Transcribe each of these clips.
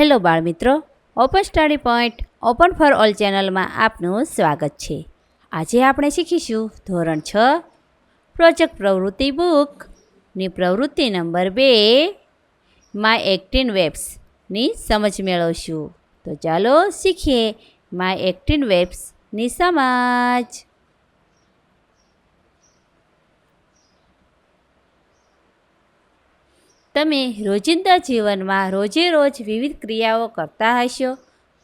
Hello બાળમિત્રો open study point open for all ચેનલમાં આપનું સ્વાગત છે. આજે આપણે શીખીશું ધોરણ છ પ્રોજેક્ટ પ્રવૃત્તિ બુકની પ્રવૃત્તિ નંબર બે માય એક્ટિન વેબ્સની સમજ મેળવશું. તો ચાલો શીખીએ માય એક્ટિન વેબ્સની સમજ. તમે રોજિંદા જીવનમાં રોજે રોજ વિવિધ ક્રિયાઓ કરતા હશો?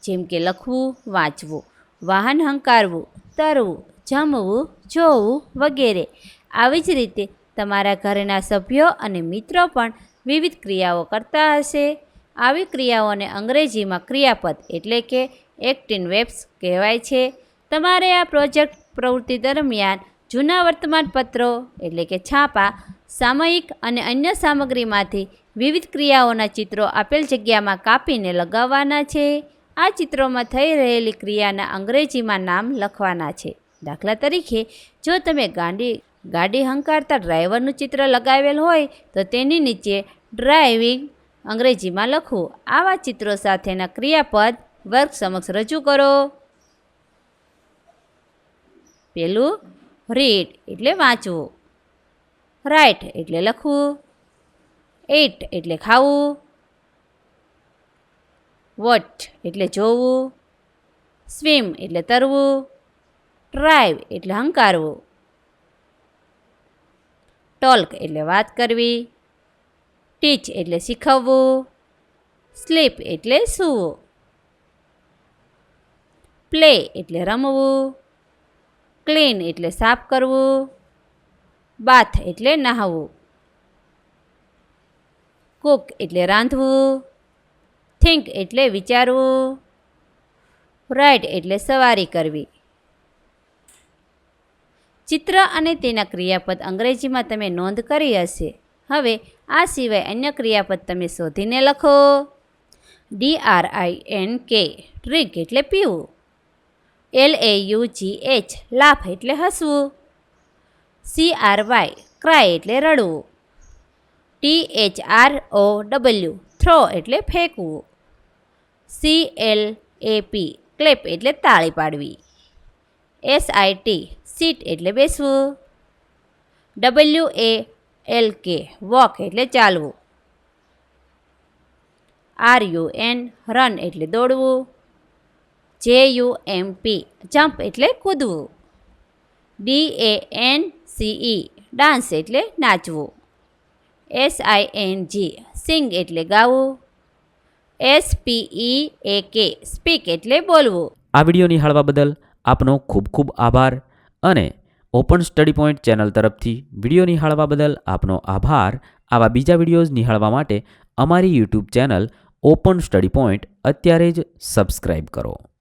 જેમ કે લખવું, વાંચવું, વાહન હંકારવું, તરવું, જમવું, જોવું વગેરે. આવી જ રીતે તમારા ઘરના સભ્યો અને મિત્રો પણ વિવિધ ક્રિયાઓ કરતા હશે. આવી ક્રિયાઓને અંગ્રેજીમાં ક્રિયાપદ એટલે કે એક્ટિન વેબ્સ કહેવાય છે. તમારે આ પ્રોજેક્ટ પ્રવૃત્તિ દરમિયાન જૂના વર્તમાનપત્રો એટલે કે છાપા સામયિક અને અન્ય સામગ્રીમાંથી વિવિધ ક્રિયાઓના ચિત્રો આપેલ જગ્યામાં કાપીને લગાવવાના છે. આ ચિત્રોમાં થઈ રહેલી ક્રિયાના અંગ્રેજીમાં નામ લખવાના છે. દાખલા તરીકે, જો તમે ગાડી ગાડી હંકારતા ડ્રાઈવરનું ચિત્ર લગાવેલ હોય, તો તેની નીચે ડ્રાઇવિંગ અંગ્રેજીમાં લખવું આવા ચિત્રો સાથેના ક્રિયાપદ વર્ગ સમક્ષ રજૂ કરો. પેલું રીડ એટલે વાંચવું. રાઇટ એટલે લખવું. એટ એટલે ખાવું. વોચ એટલે જોવું. સ્વિમ એટલે તરવું. ડ્રાઈવ એટલે હંકારવું. ટોલ્ક એટલે વાત કરવી. ટીચ એટલે શીખવવું. સ્લીપ એટલે સૂવું. પ્લે એટલે રમવું. ક્લીન એટલે સાફ કરવું. બાથ એટલે નહાવું. કુક એટલે રાંધવું. થિંક એટલે વિચારવું. રાઇડ એટલે સવારી કરવી. ચિત્ર અને તેના ક્રિયાપદ અંગ્રેજીમાં તમે નોંધ કરી હશે. હવે આ સિવાય અન્ય ક્રિયાપદ તમે શોધીને લખો. D R I N K drink એટલે પીવું. L A U G H laugh એટલે હસવું. સી આર વાય ક્રાય એટલે રડવું. T H R O W throw એટલે ફેંકવું. C L A P clap એટલે તાળી પાડવી. એસ આઈ ટી સીટ એટલે બેસવું. W A L K walk એટલે ચાલવું. આર યુ એન રન એટલે દોડવું. જે યુ એમ પી જમ્પ એટલે કૂદવું. D A N C E dance એટલે નાચવું. એસ આઈ એન જી સિંગ એટલે ગાવું. એસ પી ઈ એ કે સ્પીક એટલે બોલવું. આ વીડિયો નિહાળવા બદલ આપનો ખૂબ ખૂબ આભાર અને ઓપન સ્ટડી પોઈન્ટ ચેનલ તરફથી વીડિયો નિહાળવા બદલ આપનો આભાર. આવા બીજા વિડીયોઝ નિહાળવા માટે અમારી YouTube channel open study point અત્યારે જ સબસ્ક્રાઈબ કરો.